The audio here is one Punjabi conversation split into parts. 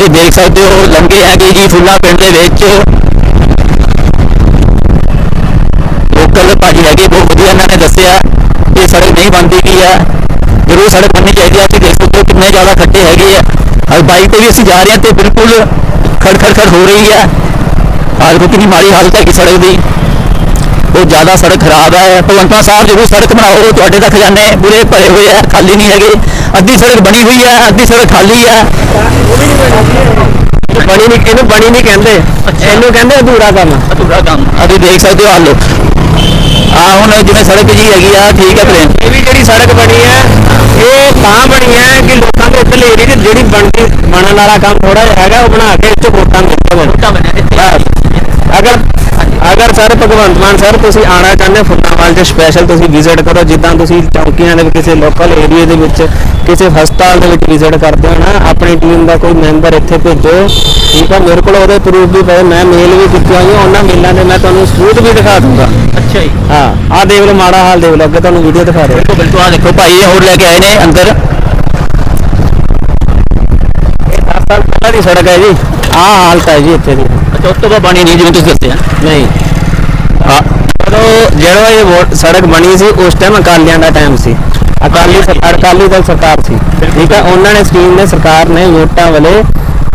ਤੁਸੀਂ ਦੇਖ ਸਕਦੇ ਹੋ ਲੰਗੇ ਹੈਗੇ ਜੀ ਫੁੱਲਾ ਪਿੰਡ ਦੇ ਵਿੱਚ। ਲੋਕਲ ਭਾਜੀ ਹੈਗੇ, ਬਹੁਤ ਵਧੀਆ ਇਹਨਾਂ ਨੇ ਦੱਸਿਆ ਕਿ ਸੜਕ ਨਹੀਂ ਬਣਦੀ ਕੀ ਹੈ। ਜ਼ਰੂਰ ਸੜਕ ਬਣਨੀ ਚਾਹੀਦੀ ਹੈ। ਤੁਸੀਂ ਦੇਖ ਸਕਦੇ ਹੋ ਕਿੰਨੇ ਜ਼ਿਆਦਾ ਖੱਡੇ ਹੈਗੇ ਆ। ਔਰ ਬਾਈਕ ਤੇ ਵੀ ਅਸੀਂ ਜਾ ਰਹੇ ਹਾਂ ਤੇ ਬਿਲਕੁਲ ਖੜ ਖੜ ਖੜ ਹੋ ਰਹੀ ਹੈ। ਆਜ ਕਿੰਨੀ ਮਾੜੀ ਹਾਲਤ ਹੈ ਕਿ ਸੜਕ ਦੀ। ਬਹੁਤ ਜ਼ਿਆਦਾ ਸੜਕ ਖਰਾਬ ਹੈ। ਭਗਵੰਤ ਸਾਹਿਬ, ਜ਼ਰੂਰ ਸੜਕ ਬਣਾਓ। ਤੁਹਾਡੇ ਤਾਂ ਖਜ਼ਾਨੇ ਪੂਰੇ ਭਰੇ ਹੋਏ ਆ ਖਾਲੀ ਨਹੀਂ ਹੈਗੇ। ਅੱਧੀ ਸੜਕ ਬਣੀ ਹੋਈ ਹੈ ਅੱਧੀ ਸੜਕ ਖਾਲੀ ਹੈ। ਬਣੀ ਨਹੀਂ ਇਹਨੂੰ ਬਣੀ ਨਹੀਂ ਕਹਿੰਦੇ। ਇਹਨੂੰ ਕਹਿੰਦੇ ਅਧੂਰਾ ਕੰਮ। ਅਧੂਰਾ ਕੰਮ। ਅਸੀਂ ਦੇਖ ਸਕਦੇ ਹੋ ਹਾਲੋ। ਆ ਹੁਣ ਜਿਵੇਂ ਸੜਕ ਜੀ ਹੈਗੀ ਆ ਠੀਕ ਹੈ ਪਲੇਨ ਇਹ ਵੀ ਜਿਹੜੀ ਸੜਕ ਬਣੀ ਹੈ ਇਹ ਤਾਂ ਬਣੀ ਹੈ ਕਿ ਲੋਕਾਂ ਦੇ ਇੱਧਰਲੇ ਏਰੀਏ 'ਚ ਜਿਹੜੀ ਬਣਦੀ ਬਣਨ ਵਾਲਾ ਕੰਮ ਥੋੜਾ ਜਿਹਾ ਹੈਗਾ ਉਹ ਬਣਾ ਕੇ ਇੱਥੇ ਵੋਟਾਂ ਮਿਲਦੇ ਅਗਰ ਅਗਰ ਸਰ ਭਗਵੰਤ ਮਾਨ ਸਰ ਤੁਸੀਂ ਆਣਾ ਚਾਹੁੰਦੇ ਫੁੱਲਾਂਵਾਲ 'ਚ ਸਪੈਸ਼ਲ ਤੁਸੀਂ ਵਿਜ਼ਿਟ ਕਰੋ ਜਿੱਦਾਂ ਤੁਸੀਂ ਚੌਂਕੀਆਂ ਦੇ ਵਿੱਚ ਕਿਸੇ ਲੋਕਲ ਏਰੀਏ ਦੇ ਵਿੱਚ ਕਿਸੇ ਹਸਪਤਾਲ ਦੇ ਵਿੱਚ ਵਿਜ਼ਿਟ ਕਰਦੇ ਹੋ ਨਾ ਆਪਣੀ ਟੀਮ ਦਾ ਕੋਈ ਮੈਂਬਰ ਇੱਥੇ ਭੇਜੋ। ਠੀਕ ਹੈ ਮੇਰੇ ਕੋਲ ਉਹਦੇ ਪ੍ਰੂਫ ਵੀ ਪਏ ਮੈਂ ਮੇਲ ਵੀ ਕੀਤੀ ਹੋਈ ਹੈ ਉਹਨਾਂ ਮੇਲਾਂ ਦੇ ਮੈਂ ਤੁਹਾਨੂੰ ਸਬੂਤ ਵੀ ਦਿਖਾ ਦੂੰਗਾ। ਅੱਛਾ ਜੀ। ਹਾਂ ਆਹ ਦੇਖ ਲਓ ਮਾੜਾ ਹਾਲ ਦੇਖ ਲਓ ਅੱਗੇ ਤੁਹਾਨੂੰ ਵੀਡੀਓ ਦਿਖਾ ਰਹੇ। ਬਿਲਕੁਲ ਬਿਲਕੁਲ ਆ ਦੇਖੋ ਭਾਈ ਹੋਰ ਲੈ ਕੇ ਆਏ ਨੇ ਅੰਦਰ। ਇਹ 10 ਸਾਲ ਪਹਿਲਾਂ ਦੀ ਸੜਕ ਹੈ ਜੀ। ਆਹ ਹਾਲਤ ਹੈ ਜੀ ਇੱਥੇ ਦੀ। ਅੱਛਾ ਉਸ ਤੋਂ ਬਾਅਦ ਬਣੀ ਨਹੀਂ ਜਿਵੇਂ ਤੁਸੀਂ ਦੱਸਿਆ। ਨਹੀਂ। ਹਾਂ ਜਦੋਂ ਜਿਹੜਾ ਇਹ ਵੋਟ ਸੜਕ ਬਣੀ ਸੀ ਉਸ ਟਾਈਮ ਅਕਾਲੀਆਂ ਦਾ ਟਾਈਮ ਸੀ। ਅਕਾਲੀ ਸਰਕਾਰ ਅਕਾਲੀ ਦਲ ਸਰਕਾਰ ਸੀ। ਠੀਕ ਹੈ ਉਹਨਾਂ ਨੇ ਸਕੀਮ ਨੇ ਸਰਕਾਰ ਨੇ ਵੋਟਾਂ ਵੇਲੇ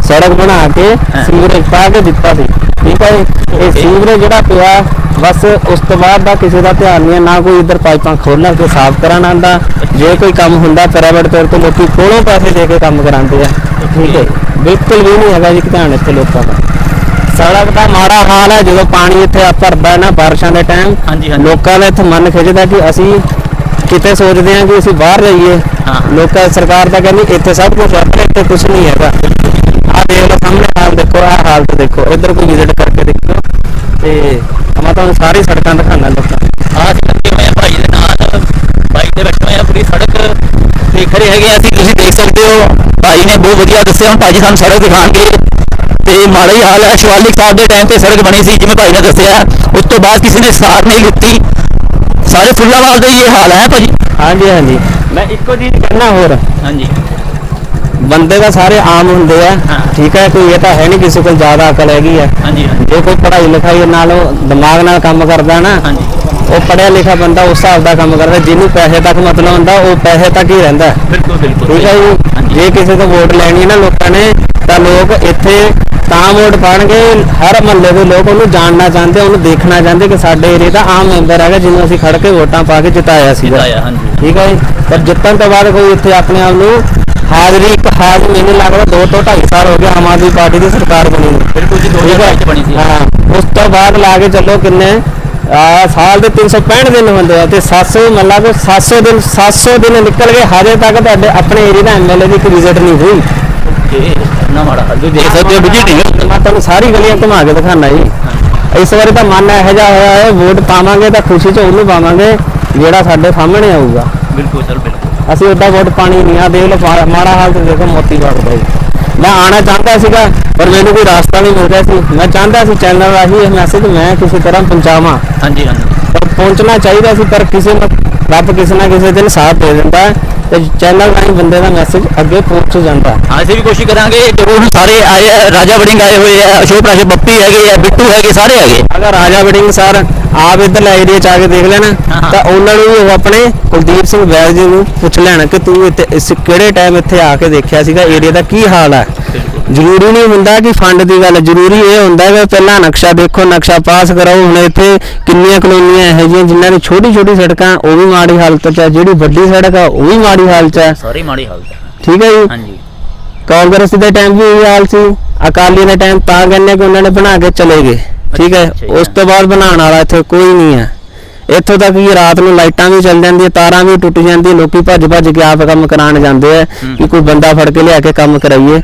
ਸੜਕ ਬਣਾ ਕੇ ਸੀਵਰੇਜ ਪਾ ਕੇ ਦਿੱਤਾ ਸੀ। ਠੀਕ ਹੈ ਜੀ। ਇਹ ਸੀਵਰੇਜ ਜਿਹੜਾ ਪਿਆ ਬਸ ਉਸ ਤੋਂ ਬਾਅਦ ਦਾ ਕਿਸੇ ਦਾ ਧਿਆਨ ਨਹੀਂ ਹੈ ਨਾ ਕੋਈ ਇੱਧਰ ਪਾਈਪਾਂ ਖੋਲ੍ਹਣ ਕੇ ਸਾਫ਼ ਕਰਨ ਆਉਂਦਾ। ਜੇ ਕੋਈ ਕੰਮ ਹੁੰਦਾ ਪ੍ਰਾਈਵੇਟ ਤੌਰ ਤੇ ਲੋਕੀ ਕੋਲੋਂ ਪੈਸੇ ਦੇ ਕੇ ਕੰਮ ਕਰਾਉਂਦੇ ਆ। ਠੀਕ ਹੈ ਬਿਲਕੁਲ ਵੀ ਨਹੀਂ ਹੈਗਾ ਜੀ ਧਿਆਨ ਇੱਥੇ ਲੋਕਾਂ ਦਾ। ਸੜਕ ਦਾ ਮਾੜਾ ਹਾਲ ਹੈ ਜਦੋਂ ਪਾਣੀ ਇੱਥੇ ਆ ਭਰਦਾ ਨਾ ਬਾਰਿਸ਼ਾਂ ਦੇ ਟਾਈਮ ਹਾਂਜੀ, ਹਾਂਜੀ। ਲੋਕਾਂ ਦਾ ਇੱਥੇ ਮਨ ਖਿੱਚਦਾ ਕਿ ਅਸੀਂ ਕਿਤੇ ਸੋਚਦੇ ਹਾਂ ਕਿ ਅਸੀਂ ਬਾਹਰ ਜਾਈਏ। ਲੋਕਾਂ ਸਰਕਾਰ ਤਾਂ ਕਹਿੰਦੀ ਇੱਥੇ ਸਭ ਕੁਝ ਹੈ ਪਰ ਇੱਥੇ ਕੁਝ ਨਹੀਂ ਹੈਗਾ। ਆਹ ਦੇਖ ਲਓ ਸਾਹਮਣੇ ਹਾਲ ਦੇਖੋ ਆਹ ਹਾਲਤ ਦੇਖੋ। ਇੱਧਰ ਕੋਈ ਵਿਜ਼ਿਟ ਕਰਕੇ ਦੇਖੋ। ਤੇ ਮੈਂ ਤੁਹਾਨੂੰ ਸਾਰੀ ਸੜਕਾਂ ਦਿਖਾਣਾ ਲੋਕਾਂ। ਆ ਅਸੀਂ ਲੱਗੇ ਹੋਏ ਆ ਭਾਈ ਦੇ ਨਾਲ। ਬਾਈਕ ਤੇ ਬੈਠੇ ਹੋਏ ਆ ਪੂਰੀ ਸੜਕ ਦੇਖ ਰਹੇ ਹੈਗੇ ਆ। ਅਸੀਂ ਤੁਸੀਂ ਦੇਖ ਸਕਦੇ ਹੋ। ਭਾਈ ਨੇ ਬਹੁਤ ਵਧੀਆ ਦੱਸਿਆ ਹੁਣ ਭਾਜੀ ਸਾਨੂੰ ਸੜਕ ਦਿਖਾਣਗੇ ਤੇ ਮਾੜਾ ਹੀ ਹਾਲ ਹੈ। ਸ਼ਿਵਾਲਿਕ ਸਾਹਿਬ ਦੇ ਟਾਈਮ ਤੇ ਸੜਕ ਬਣੀ ਸੀ ਜਿਵੇਂ ਭਾਈ ਨੇ ਦੱਸਿਆ। ਉਸ ਤੋਂ ਬਾਅਦ ਕਿਸੇ ਨੇ ਸਾਰ ਨਹੀਂ ਲਿੱਤੀ। ਸਾਰੇ ਫੁੱਲਾਵਾਲ ਦੇ ਇਹ ਹਾਲ ਹੈ ਭਾਜੀ ਹਾਂਜੀ ਹਾਂਜੀ। ਮੈਂ ਇੱਕੋ ਚੀਜ਼ ਕਹਿਣਾ ਹੋਰ। ਹਾਂਜੀ। ਬੰਦੇ ਤਾਂ ਸਾਰੇ ਆਮ ਹੁੰਦੇ ਆ। ਹਾਂ। ਠੀਕ ਹੈ ਕੋਈ ਇਹ ਤਾਂ ਹੈ ਨਹੀਂ ਕਿਸੇ ਕੋਲ ਜ਼ਿਆਦਾ ਅਕਲ ਹੈਗੀ ਆ। ਹਾਂਜੀ ਹਾਂਜੀ। ਜੇ ਕੋਈ ਪੜ੍ਹਾਈ ਲਿਖਾਈ ਨਾਲ ਦਿਮਾਗ ਨਾਲ ਕੰਮ ਕਰਦਾ ਨਾ ਉਹ ਪੜਿਆ ਲਿਖਿਆ ਬੰਦਾ ਉਸ ਹਿਸਾਬ ਦਾ ਕੰਮ ਕਰਦਾ ਜਿਹਨੂੰ ਪੈਸੇ ਤੱਕ ਮਤਲਬ ਹੁੰਦਾ ਉਹ ਪੈਸੇ ਤੱਕ ਹੀ ਰਹਿੰਦਾ। ਬਿਲਕੁਲ ਬਿਲਕੁਲ। ਠੀਕ ਹੈ ਜੀ ਕਿਸੇ ਤੋਂ ਵੋਟ ਲੈਣੀ ਹੈ ਨਾ ਲੋਕਾਂ ਨੇ ਤਾਂ ਲੋਕ ਇੱਥੇ ਤਾਂ ਵੋਟ ਪਾਣਗੇ ਹਰ ਮਹੱਲੇ ਦੇ ਲੋਕ ਉਹਨੂੰ ਜਾਣਨਾ ਚਾਹੁੰਦੇ ਉਹਨੂੰ ਦੇਖਣਾ ਚਾਹੁੰਦੇ ਕਿ ਸਾਡੇ ਏਰੀਆ ਦਾ ਆਮ ਮੈਂਬਰ ਹੈਗਾ ਜਿਹਨੂੰ ਅਸੀਂ ਖੜ ਕੇ ਵੋਟਾਂ ਪਾ ਕੇ ਜਿਤਾਇਆ ਸੀਗਾ। ਜਿਤਾਇਆ, ਹਾਂਜੀ। ਠੀਕ ਹੈ ਜੀ? ਪਰ ਜਿੱਤਣ ਤੋਂ ਬਾਅਦ ਕੋਈ ਇੱਥੇ ਆਪਣੇ ਆਪ ਨੂੰ ਹਾਜ਼ਰੀ ਇੱਕ ਹਾਜ਼ਰੀ ਮੈਨੂੰ ਲੱਗਦਾ ਦੋ ਤੋਂ ਢਾਈ ਸਾਲ ਹੋ ਗਏ ਆਮ ਆਦਮੀ ਪਾਰਟੀ ਦੀ ਸਰਕਾਰ ਬਣੀ ਨੂੰ ਬਿਲਕੁਲ ਜੀ ਠੀਕ ਹੈ 2022 ਚ ਬਣੀ ਸੀ। ਹਾਂ ਉਸ ਤੋਂ ਬਾਅਦ ਲਾ ਕੇ ਚੱਲੋ ਕਿੰਨੇ ਆ ਸਾਲ ਦੇ 365 ਦਿਨ ਹੁੰਦੇ ਆ ਤੇ 700 ਮਤਲਬ 700 ਦਿਨ 700 ਦਿਨ ਨਿਕਲ ਗਏ ਹਜੇ ਤੱਕ ਤੁਹਾਡੇ ਆਪਣੇ ਏਰੀਆ ਦਾ ਐਮਐਲਏ ਦੀ ਕੋਈ ਵਿਜ਼ਿਟ ਨਹੀਂ ਹੋਈ। ਇਹ ਨਾ ਮਾੜਾ ਹਾਲ ਤੁਸੀਂ ਦੇਖ ਸਕਦੇ ਹੋ ਵਿਜਿਟਿੰਗ ਮੈਂ ਤੁਹਾਨੂੰ ਸਾਰੀ ਗਲੀਆਂ ਘੁਮਾ ਕੇ ਦਿਖਾਣਾ ਜੀ। ਇਸ ਵਾਰੀ ਤਾਂ ਮਨ ਇਹੋ ਜਿਹਾ ਹੋਇਆ ਹੈ ਵੋਟ ਪਾਵਾਂਗੇ ਤਾਂ ਖੁਸ਼ੀ 'ਚ ਉਹਨੂੰ ਪਾਵਾਂਗੇ ਜਿਹੜਾ ਸਾਡੇ ਸਾਹਮਣੇ ਆਊਗਾ। ਬਿਲਕੁਲ ਸਰ ਬਿਲਕੁਲ। ਅਸੀਂ ਉੱਦਾਂ ਵੋਟ ਪਾਣੀ ਨਹੀਂ ਆ ਦੇਖ ਲਓ ਪਾ- ਮਾੜਾ ਹਾਲ ਤੇ ਦੇਖੋ ਮੋਤੀ ਬਾਗ ਦਾ ਜੀ ਮੈਂ ਆਣਾ ਚਾਹੁੰਦਾ ਸੀਗਾ ਪਰ ਮੈਨੂੰ ਕੋਈ ਰਾਸਤਾ ਨਹੀਂ ਮਿਲ ਰਿਹਾ ਸੀ। ਮੈਂ ਚਾਹੁੰਦਾ ਸੀ ਚੈਨਲ ਰਾਹੀਂ ਇਹ ਮੈਸੇਜ ਮੈਂ ਕਿਸੇ ਤਰ੍ਹਾਂ ਪਹੁੰਚਾਵਾਂ। ਹਾਂਜੀ ਹਾਂਜੀ। ਪਰ ਪਹੁੰਚਣਾ ਚਾਹੀਦਾ ਸੀ ਪਰ ਕਿਸੇ ਨੂੰ ਰੱਬ ਕਿਸੇ ਨਾ ਕਿਸੇ ਦਿਨ ਸਾਥ ਦੇ ਦਿੰਦਾ ਹੈ। ਤੇ ਚੈਨਲ ਰਾਹੀਂ ਬੰਦੇ ਦਾ ਮੈਸੇਜ ਅੱਗੇ ਪਹੁੰਚ ਜਾਂਦਾ। ਅਸੀਂ ਵੀ ਕੋਸ਼ਿਸ਼ ਕਰਾਂਗੇ ਜੋ ਹੁਣ ਸਾਰੇ ਆਏ ਆ, ਰਾਜਾ ਵੜਿੰਗ ਆਏ ਹੋਏ ਆ ਅਸ਼ੋਕ ਰਾਜ ਬੱਪੀ ਹੈਗੇ ਆ ਬਿੱਟੂ ਹੈਗੇ ਸਾਰੇ ਹੈਗੇ। ਅਗਰ ਰਾਜਾ ਵੜਿੰਗ ਸਰ ਆਪ ਇੱਧਰ ਏਰੀਆ ਚ ਆ ਕੇ ਦੇਖ ਲੈਣਾ ਹਾਂ। ਤਾਂ ਉਹਨਾਂ ਨੂੰ ਵੀ ਉਹ ਆਪਣੇ ਕੁਲਦੀਪ ਸਿੰਘ ਵੈਦ ਜੀ ਨੂੰ ਪੁੱਛ ਲੈਣ ਕਿ ਤੂੰ ਇੱਥੇ ਇਸ ਕਿਹੜੇ ਟਾਈਮ ਇੱਥੇ ਆ ਕੇ ਦੇਖਿਆ ਸੀਗਾ ਏਰੀਆ ਦਾ ਕੀ ਹਾਲ ਹੈ ਜ਼ਰੂਰੀ ਨਹੀਂ ਹੁੰਦਾ ਕਿ ਫੰਡ ਦੀ ਗੱਲ ਜ਼ਰੂਰੀ ਇਹ ਹੁੰਦਾ ਕਿ ਪਹਿਲਾਂ ਨਕਸ਼ਾ ਦੇਖੋ ਨਕਸ਼ਾ ਪਾਸ ਕਰਾਓ ਹੁਣ ਇੱਥੇ ਕਿੰਨੀਆਂ ਕਲੋਨੀਆਂ ਇਹੋ ਜਿਹੀਆਂ ਜਿਨ੍ਹਾਂ ਦੀ ਛੋਟੀ ਛੋਟੀ ਸੜਕਾਂ ਉਹ ਵੀ ਮਾੜੀ ਹਾਲਤ 'ਚ ਹੈ ਜਿਹੜੀ ਵੱਡੀ ਸੜਕ ਆ ਉਹ ਵੀ ਮਾੜੀ ਹਾਲਤ 'ਚ ਹੈ ਸਾਰੇ ਮਾੜੀ ਹਾਲਤ ਹੈ ਠੀਕ ਹੈ ਜੀ? ਹਾਂਜੀ। ਕਾਂਗਰਸ ਦੇ ਟਾਈਮ ਵੀ ਇਹ ਹਾਲ ਸੀ। ਅਕਾਲੀ ਦੇ ਟਾਈਮ ਤਾਂ ਕਹਿੰਦੇ ਕਿ ਉਹਨਾਂ ਨੇ ਬਣਾ ਕੇ ਚਲੇ ਗਏ। ਠੀਕ ਹੈ ਉਸ ਤੋਂ ਬਾਅਦ ਬਣਾਉਣ ਵਾਲਾ ਇੱਥੇ ਕੋਈ ਨਹੀਂ ਹੈ ਇੱਥੋਂ ਤੱਕ ਕਿ ਰਾਤ ਨੂੰ ਲਾਈਟਾਂ ਵੀ ਚੱਲ ਜਾਂਦੀਆਂ ਤਾਰਾਂ ਵੀ ਟੁੱਟ ਜਾਂਦੀਆਂ ਲੋਕੀ ਭੱਜ ਭੱਜ ਕੇ ਆਪ ਕੰਮ ਕਰਾਉਣ ਜਾਂਦੇ ਆ। ਕਿ ਕੋਈ ਬੰਦਾ ਫੜ ਕੇ ਲਿਆ ਕੇ ਕੰਮ ਕਰਾਈਏ।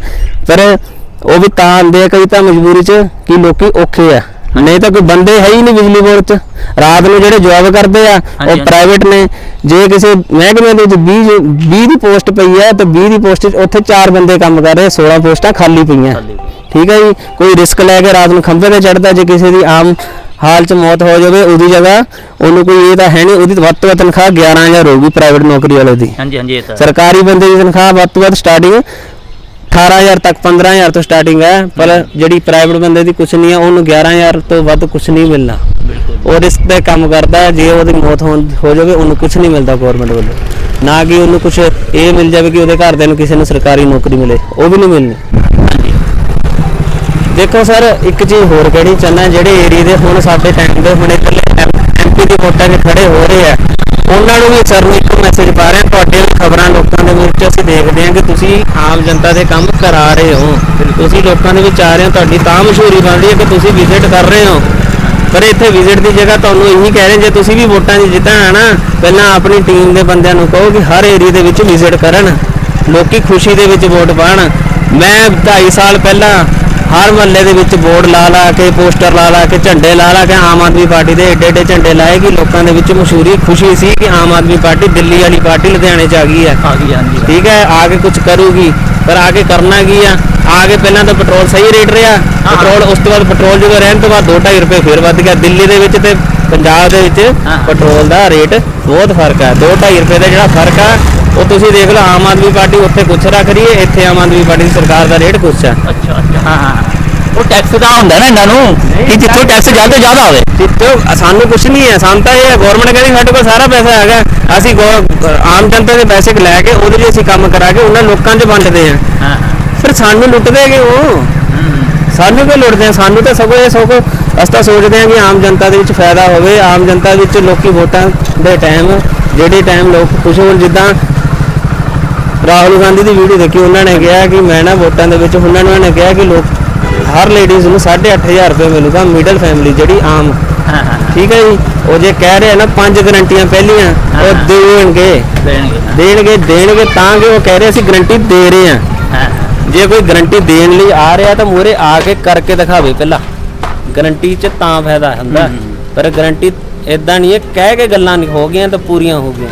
ਪਰ ਉਹ ਵੀ ਤਾਂ ਆਉਂਦੇ ਆ ਕਈ ਤਾਂ ਮਜਬੂਰੀ 'ਚ ਕਿ ਲੋਕੀ ਔਖੇ ਆ। ਨਹੀਂ ਤਾਂ ਕੋਈ ਬੰਦੇ ਹੈ ਹੀ ਨਹੀਂ ਬਿਜਲੀ ਬੋਰਡ 'ਚ। ਰਾਤ ਨੂੰ ਜਿਹੜੇ ਜੌਬ ਕਰਦੇ ਆ ਉਹ। ਪ੍ਰਾਈਵੇਟ ਨੇ। ਜੇ ਕਿਸੇ ਮਹਿਕਮੇ ਦੇ ਵਿੱਚ 20 20 ਦੀ ਪੋਸਟ ਪਈ ਹੈ ਤਾਂ 20 ਦੀ ਪੋਸਟ 'ਚ ਉੱਥੇ 4 ਬੰਦੇ ਕੰਮ ਕਰ ਰਹੇ 16 ਪੋਸਟਾਂ ਖਾਲੀ ਪਈਆਂ। ਖਾਲੀ ਪਈਆਂ। ਠੀਕ ਹੈ ਜੀ? ਕੋਈ ਰਿਸਕ ਲੈ ਕੇ ਰਾਤ ਨੂੰ ਖੰਭੇ ਤੇ ਚੜਦਾ ਜੇ ਕਿਸੇ ਦੀ ਆਮ ਹਾਲ 'ਚ ਮੌਤ ਹੋ ਜਾਵੇ ਉਹਦੀ ਜਗ੍ਹਾ ਉਹਨੂੰ ਕੋਈ ਇਹ ਤਾਂ ਹੈ ਨਹੀਂ ਉਹਦੀ ਵੱਧ ਤੋਂ ਵੱਧ ਤਨਖਾਹ 11000 ਹੋਊਗੀ ਪ੍ਰਾਈਵੇਟ ਨੌਕਰੀ ਵਾਲੇ ਦੀ। ਹਾਂਜੀ ਹਾਂਜੀ ਇਹ ਤਾਂ ਸਰਕਾਰੀ ਬੰਦੇ ਦੀ ਤਨਖਾਹ ਵੱਧ ਤੋਂ ਵੱਧ ਸਟਾਰਟਿੰਗ 18000 ਤੱਕ 15000 ਤੋਂ ਸਟਾਰਟਿੰਗ ਹੈ ਪਰ ਜਿਹੜੀ ਪ੍ਰਾਈਵੇਟ ਬੰਦੇ ਦੀ ਕੁਛ ਨਹੀਂ ਹੈ ਉਹਨੂੰ 11000 ਤੋਂ ਵੱਧ ਕੁਛ ਨਹੀਂ ਮਿਲਣਾ। ਬਿਲਕੁਲ ਉਹ ਰਿਸਕ ਤੇ ਕੰਮ ਕਰਦਾ ਹੈ ਜੇ ਉਹਦੀ ਮੌਤ ਹੋ ਜਾਵੇ ਉਹਨੂੰ ਕੁਝ ਨਹੀਂ ਮਿਲਦਾ ਗਵਰਨਮੈਂਟ ਵੱਲੋਂ। ਨਾ ਕਿ ਉਹਨੂੰ ਕੁਝ ਇਹ ਮਿਲ ਜਾਵੇ ਕਿ ਉਹਦੇ ਘਰਦਿਆਂ ਨੂੰ ਕਿਸੇ ਨੂੰ ਸਰਕਾਰੀ ਨੌਕਰੀ ਮਿਲੇ ਉਹ ਵੀ ਨਹੀਂ ਮਿਲਣੀ। ਦੇਖੋ ਸਰ ਇੱਕ ਚੀਜ਼ ਹੋਰ ਕਹਿਣੀ ਚਾਹੁੰਦਾ ਜਿਹੜੇ ਏਰੀਆ ਦੇ ਹੁਣ ਸਾਡੇ ਟਾਈਮ ਦੇ ਹੁਣ ਇੱਧਰਲੇ ਐਮਪੀ ਦੀ ਵੋਟਾਂ 'ਚ ਖੜੇ ਹੋ ਰਹੇ ਆ ਉਹਨਾਂ ਨੂੰ ਵੀ ਸਰ ਨੂੰ ਇੱਕ ਮੈਸੇਜ ਪਾ ਰਹੇ ਤੁਹਾਡੇ ਖਬਰਾਂ ਲੋਕਾਂ ਦੇ ਵਿੱਚ ਅਸੀਂ ਦੇਖਦੇ ਹਾਂ ਕਿ ਤੁਸੀਂ ਆਮ ਜਨਤਾ ਦੇ ਕੰਮ ਕਰਾ ਰਹੇ ਹੋ। ਤੁਸੀਂ ਲੋਕਾਂ ਦੇ ਵਿੱਚ ਆ ਰਹੇ ਹੋ ਤੁਹਾਡੀ ਤਾਂ ਮਸ਼ਹੂਰੀ ਬਣ ਰਹੀ ਹੈ ਕਿ ਤੁਸੀਂ ਵਿਜ਼ਿਟ ਕਰ ਰਹੇ ਹੋ। ਪਰ ਇੱਥੇ ਵਿਜ਼ਿਟ ਦੀ ਜਗ੍ਹਾ ਤੁਹਾਨੂੰ ਇਹੀ ਕਹਿ ਰਹੇ ਜੇ ਤੁਸੀਂ ਵੀ ਵੋਟਾਂ 'ਚ ਜਿੱਤਣਾ ਨਾ ਪਹਿਲਾਂ ਆਪਣੀ ਟੀਮ ਦੇ ਬੰਦਿਆਂ ਨੂੰ ਕਹੋ ਕਿ ਹਰ ਏਰੀਆ ਦੇ ਵਿੱਚ ਵਿਜ਼ਿਟ ਕਰਨ ਲੋਕੀ ਖੁਸ਼ੀ ਦੇ ਵਿੱਚ ਵੋਟ ਪਾਣ। ਮੈਂ 2.5 ਸਾਲ ਪਹਿਲਾਂ ਹਰ ਮਹੱਲੇ ਦੇ ਵਿੱਚ ਬੋਰਡ ਲਾ ਲਾ ਕੇ ਪੋਸਟਰ ਲਾ ਲਾ ਕੇ ਝੰਡੇ ਲਾ ਲਾ ਕੇ ਆਮ ਆਦਮੀ ਪਾਰਟੀ ਦੇ ਏਡੇ ਏਡੇ ਝੰਡੇ ਲਾਏ ਕਿ ਲੋਕਾਂ ਦੇ ਵਿੱਚ ਮਸ਼ਹੂਰੀ ਖੁਸ਼ੀ ਸੀ ਕਿ ਆਮ ਆਦਮੀ ਪਾਰਟੀ ਦਿੱਲੀ ਵਾਲੀ ਪਾਰਟੀ ਲੁਧਿਆਣੇ 'ਚ ਆ ਗਈ ਹੈ। ਆ ਗਈ ਹਾਂਜੀ। ਠੀਕ ਹੈ ਆ ਕੇ ਕੁਝ ਕਰੂਗੀ ਪਰ ਆ ਕੇ ਕਰਨਾ ਕੀ ਆ? ਆ ਕੇ ਪਹਿਲਾਂ ਤਾਂ ਪੈਟਰੋਲ ਸਹੀ ਰੇਟ ਰਿਹਾ ਪੈਟਰੋਲ ਉਸ ਤੋਂ ਬਾਅਦ ਪੈਟਰੋਲ ਜਦੋਂ ਰਹਿਣ ਤੋਂ ਬਾਅਦ 2.5 ਰੁਪਏ ਫਿਰ ਵੱਧ ਗਿਆ ਦਿੱਲੀ ਦੇ ਵਿੱਚ ਤੇ ਪੰਜਾਬ ਦੇ ਵਿੱਚ। ਪੈਟਰੋਲ ਦਾ ਰੇਟ ਬਹੁਤ ਫ਼ਰਕ ਹੈ 2.5 ਰੁਪਏ ਦਾ ਜਿਹੜਾ ਫ਼ਰਕ ਆ ਉਹ ਤੁਸੀਂ ਦੇਖ ਲਓ ਆਮ ਆਦਮੀ ਪਾਰਟੀ ਉੱਥੇ ਕੁਛ ਰੱਖ ਰਹੀ ਹੈ ਇੱਥੇ ਆਮ ਆਦਮੀ ਪਾਰਟੀ ਦੀ ਸਰਕਾਰ ਦਾ ਰੇਟ ਕੁਛ ਆ ਅੱਛਾ ਅੱਛਾ ਹਾਂ ਹਾਂ ਉਹ ਟੈਕਸ ਦਾ ਹੁੰਦਾ ਨਾ ਇਹਨਾਂ ਨੂੰ ਕਿ ਜਿੱਥੋਂ ਟੈਕਸ ਜ਼ਿਆਦਾ ਜ਼ਿਆਦਾ ਹੋਵੇ। ਜਿੱਥੇ ਸਾਨੂੰ ਕੁਛ ਨਹੀਂ ਹੈ ਸਾਨੂੰ ਤਾਂ ਇਹ ਗਵਰਨਮੈਂਟ ਕਹਿੰਦੀ ਸਾਡੇ ਕੋਲ ਸਾਰਾ ਪੈਸਾ ਹੈਗਾ। ਅਸੀਂ ਗੌ- ਆਮ ਜਨਤਾ ਦੇ ਪੈਸੇ ਲੈ ਕੇ ਉਹਦੇ ਲਈ ਅਸੀਂ ਕੰਮ ਕਰਾ ਕੇ ਉਹਨਾਂ ਲੋਕਾਂ 'ਚ ਵੰਡਦੇ ਹਾਂ। ਹਾਂ ਫਿਰ ਸਾਨੂੰ ਲੁੱਟਦੇ ਕਿ ਉਹ ਸਾਨੂੰ ਕਿਉਂ ਲੁੱਟਦੇ ਆ ਸਾਨੂੰ ਤਾਂ ਸਗੋਂ ਇਹ ਸਗੋਂ ਅਸੀਂ ਤਾਂ ਸੋਚਦੇ ਹਾਂ ਕਿ ਆਮ ਜਨਤਾ ਦੇ ਵਿੱਚ ਫਾਇਦਾ ਹੋਵੇ ਆਮ ਜਨਤਾ ਵਿੱਚ ਲੋਕੀ ਵੋਟਾਂ ਦੇ ਟਾਈਮ ਜਿਹੜੇ ਟਾਈਮ ਲੋਕ ਖੁਸ਼ ਹੋਣ ਜਿੱਦਾਂ ਰਾਹੁਲ ਗਾਂਧੀ ਦੀ ਵੀਡੀਓ ਦੇਖੀ ਉਹਨਾਂ ਨੇ ਕਿਹਾ ਕਿ ਮੈਂ ਨਾ ਵੋਟਾਂ ਦੇ ਵਿੱਚ ਉਹਨਾਂ ਨੇ ਕਿਹਾ ਕਿ ਲੋਕ ਹਰ ਲੇਡੀਜ਼ ਨੂੰ 8500 ਰੁਪਏ ਮਿਲੂਗਾ ਮਿਡਲ ਫੈਮਿਲੀ ਜਿਹੜੀ ਆਮ। ਠੀਕ ਹੈ ਜੀ? ਉਹ ਜੇ ਕਹਿ ਰਹੇ ਆ ਨਾ ਪੰਜ ਗਰੰਟੀਆਂ ਪਹਿਲੀਆਂ। ਉਹ ਦੇਣਗੇ। ਦੇਣਗੇ। ਦੇਣਗੇ ਤਾਂ ਕਿ ਉਹ ਕਹਿ ਰਹੇ ਅਸੀਂ ਗਰੰਟੀ ਦੇ ਰਹੇ ਹਾਂ। ਜੇ ਕੋਈ ਗਰੰਟੀ ਦੇਣ ਲਈ ਆ ਰਿਹਾ ਤਾਂ ਮੂਰੇ ਆ ਕੇ ਕਰਕੇ ਦਿਖਾਵੇ ਪਹਿਲਾਂ। ਗਰੰਟੀ 'ਚ ਤਾਂ ਫਾਇਦਾ ਹੁੰਦਾ। ਪਰ ਗਰੰਟੀ ਇਦਾਂ ਨਹੀਂ ਹੈ ਕਹਿ ਕੇ ਗੱਲਾਂ ਨਹੀਂ ਹੋ ਗਈਆਂ ਤਾਂ ਪੂਰੀਆਂ ਹੋ ਗਈਆਂ।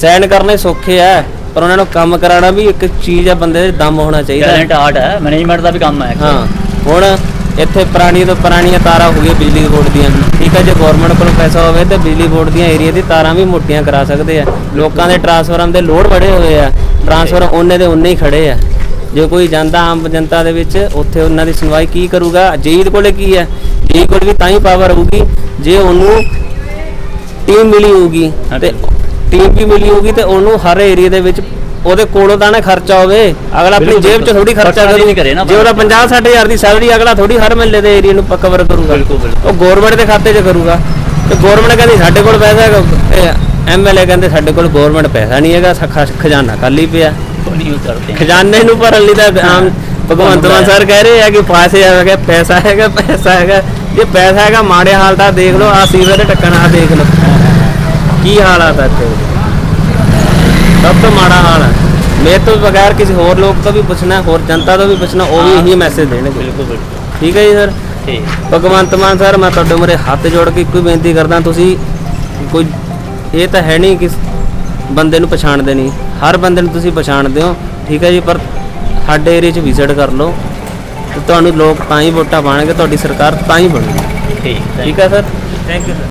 ਸਾਈਨ ਕਰਨੇ ਸੌਖੇ ਆ। ਪਰ ਉਹਨਾਂ ਨੂੰ ਕੰਮ ਕਰਾਉਣਾ ਵੀ ਇੱਕ ਚੀਜ਼ ਆ ਬੰਦੇ ਦੇ ਦਮ ਹੋਣਾ ਚਾਹੀਦਾ। ਹੈ। ਟੈਲੈਂਟ ਆਰਟ ਹੈ ਮੈਨੇਜਮੈਂਟ ਦਾ ਵੀ ਕੰਮ ਹੈ ਹਾਂ ਹੁਣ ਇੱਥੇ ਪੁਰਾਣੀ ਤੋਂ ਪੁਰਾਣੀਆਂ ਤਾਰਾਂ ਹੋ ਗਈਆਂ ਬਿਜਲੀ ਬੋਰਡ ਦੀਆਂ। ਠੀਕ ਹੈ ਜੇ ਗਵਰਨਮੈਂਟ ਕੋਲ ਪੈਸਾ ਹੋਵੇ ਤਾਂ ਬਿਜਲੀ ਬੋਰਡ ਦੀਆਂ ਏਰੀਆ ਦੀ ਤਾਰਾਂ ਵੀ ਮੋਟੀਆਂ ਕਰਾ ਸਕਦੇ ਆ। ਲੋਕਾਂ ਦੇ ਟਰਾਂਸਫਾਰਮ ਦੇ ਲੋਡ ਬੜੇ ਹੋਏ ਆ। ਟਰਾਂਸਫਾਰਮ ਉਹਨੇ ਦੇ ਉਹਨੇ ਹੀ ਖੜੇ ਆ। ਜੇ ਕੋਈ ਜਾਂਦਾ ਆਮ ਜਨਤਾ ਦੇ ਵਿੱਚ ਉੱਥੇ ਉਹਨਾਂ ਦੀ ਸੁਣਵਾਈ ਕੀ ਕਰੂਗਾ? ਜੀਤ ਕੋਲੇ ਕੀ ਹੈ ਜੀਤ ਕੋਲ ਵੀ ਤਾਂ ਹੀ ਪਾਵਰ ਹੋਊਗੀ ਜੇ ਉਹਨੂੰ ਟੀਮ ਮਿਲੀ ਹੋਊਗੀ ਤੇ ਟੀਮ ਵੀ ਮਿਲੀ ਹੋਊਗੀ ਤੇ ਉਹਨੂੰ ਹਰ ਏਰੀਆ ਦੇ ਵਿੱਚ ਉਹਦੇ ਕੋਲੋਂ ਤਾਂ ਨਾ ਖਰਚਾ ਹੋਵੇ ਅਗਲਾ ਆਪਣੀ ਜੇਬ 'ਚ ਥੋੜੀ ਖਰਚਾ ਕਰੂ। ਜੇ ਉਹਦਾ 50 60 ਹਜ਼ਾਰ ਦੀ ਸੈਲਰੀ ਅਗਲਾ ਥੋੜੀ ਹਰ ਮਹੀਨੇ ਦੇ ਏਰੀਆ ਨੂੰ ਕਵਰ ਕਰੂਗਾ। ਉਹ ਗਵਰਨਮੈਂਟ ਦੇ ਖਾਤੇ 'ਚ ਕਰੂਗਾ। ਤੇ ਗਵਰਨਮੈਂਟ ਕਹਿੰਦੀ ਸਾਡੇ ਕੋਲ ਪੈਸਾ ਹੈਗਾ ਐਮਐਲਏ ਕਹਿੰਦੇ ਸਾਡੇ ਕੋਲ ਗਵਰਨਮੈਂਟ ਪੈਸਾ ਨਹੀਂ ਹੈਗਾ ਖਜ਼ਾਨਾ ਖਾਲੀ ਪਿਆ। ਖਜ਼ਾਨੇ ਨੂੰ ਭਰਨ ਲਈ ਤਾਂ ਆਮ ਭਗਵੰਤ ਮਾਨ ਸਰ ਕਹਿ ਰਹੇ ਆ ਕਿ ਪਾਸੇ ਹੈਗਾ ਪੈਸਾ ਹੈਗਾ ਪੈਸਾ ਹੈਗਾ। ਜੇ ਪੈਸਾ ਹੈਗਾ ਮਾੜੇ ਹਾਲਤ ਆ ਦੇਖ ਲਓ ਆ ਸੀਵਰ ਦੇ ਆ ਦੇਖ ਲਓ। ਕੀ ਹਾਲਾਤ ਆ ਇੱਥੇ ਸਭ ਤੋਂ ਮਾੜਾ ਹਾਲ ਹੈ ਮੇਰੇ ਤੋਂ ਬਗੈਰ ਕਿਸੇ ਹੋਰ ਲੋਕ ਤੋਂ ਵੀ ਪੁੱਛਣਾ ਹੋਰ ਜਨਤਾ ਤੋਂ ਵੀ ਪੁੱਛਣਾ ਉਹ ਵੀ ਇਹੀ ਮੈਸੇਜ ਦੇਣਗੇ। ਬਿਲਕੁਲ ਬਿਲਕੁਲ। ਠੀਕ ਹੈ ਜੀ ਸਰ? ਠੀਕ। ਭਗਵੰਤ ਮਾਨ ਸਰ ਮੈਂ ਤੁਹਾਡੇ ਮੂਹਰੇ ਹੱਥ ਜੋੜ ਕੇ ਇੱਕੋ ਹੀ ਬੇਨਤੀ ਕਰਦਾ ਤੁਸੀਂ ਕੋਈ ਇਹ ਤਾਂ ਹੈ ਨਹੀਂ ਕਿ ਬੰਦੇ ਨੂੰ ਪਛਾਣਦੇ ਨਹੀਂ। ਹਰ ਬੰਦੇ ਨੂੰ ਤੁਸੀਂ ਪਛਾਣਦੇ ਹੋ ਠੀਕ ਹੈ ਜੀ ਪਰ ਸਾਡੇ ਏਰੀਆ 'ਚ ਵਿਜ਼ਿਟ ਕਰ ਲਓ। ਤੁਹਾਨੂੰ ਲੋਕ ਤਾਂ ਹੀ ਵੋਟਾਂ ਪਾਣਗੇ ਤੁਹਾਡੀ ਸਰਕਾਰ ਤਾਂ ਹੀ ਬਣੂਗੀ। ਠੀਕ ਠੀਕ ਹੈ ਸਰ? Thank you